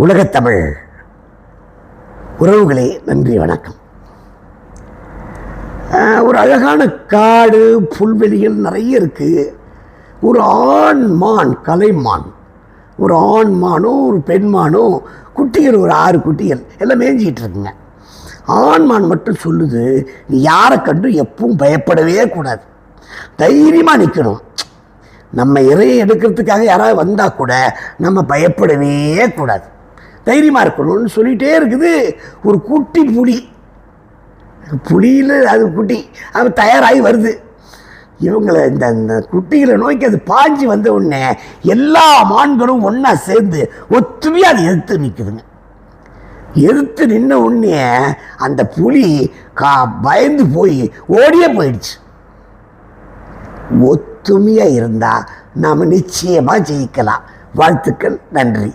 உலகத்தமிழ் உறவுகளே நன்றி வணக்கம். ஒரு அழகான காடு புல்வெளிகள் நிறைய இருக்குது ஒரு ஆண் மான் கலைமான் ஒரு ஆண் ஒரு பெண் மானும் குட்டிகள் ஒரு ஆறு குட்டிகள் எல்லாம் மேய்ஞ்சிக்கிட்டு இருக்குங்க. ஆண் மான் மட்டும் சொல்லுது நீ யாரை கண்டு எப்பவும் பயப்படவே கூடாது. தைரியமாக நிற்கணும் நம்ம இறையை எடுக்கிறதுக்காக யாராவது வந்தால் கூட நம்ம பயப்படவே கூடாது. தைரியமாக இருக்கணும்னு சொல்லிகிட்டே இருக்குது. ஒரு குட்டி புலி. புலியில் அது குட்டி. அது தயாராகி வருது. இவங்களை இந்த இந்த குட்டிகளை நோக்கி அது பாஞ்சு வந்த உடனே எல்லா மான்களும் ஒன்றா சேர்ந்து ஒத்துமையாக அதை எதிர்த்து நிற்குதுங்க எதிர்த்து நின்ன உடனே அந்த புலி கா பயந்து போய் ஓடியே போயிடுச்சு. ஒத்துமையாக இருந்தால் நாம் நிச்சயமாக ஜெயிக்கலாம். வாழ்த்துக்கள் நன்றி.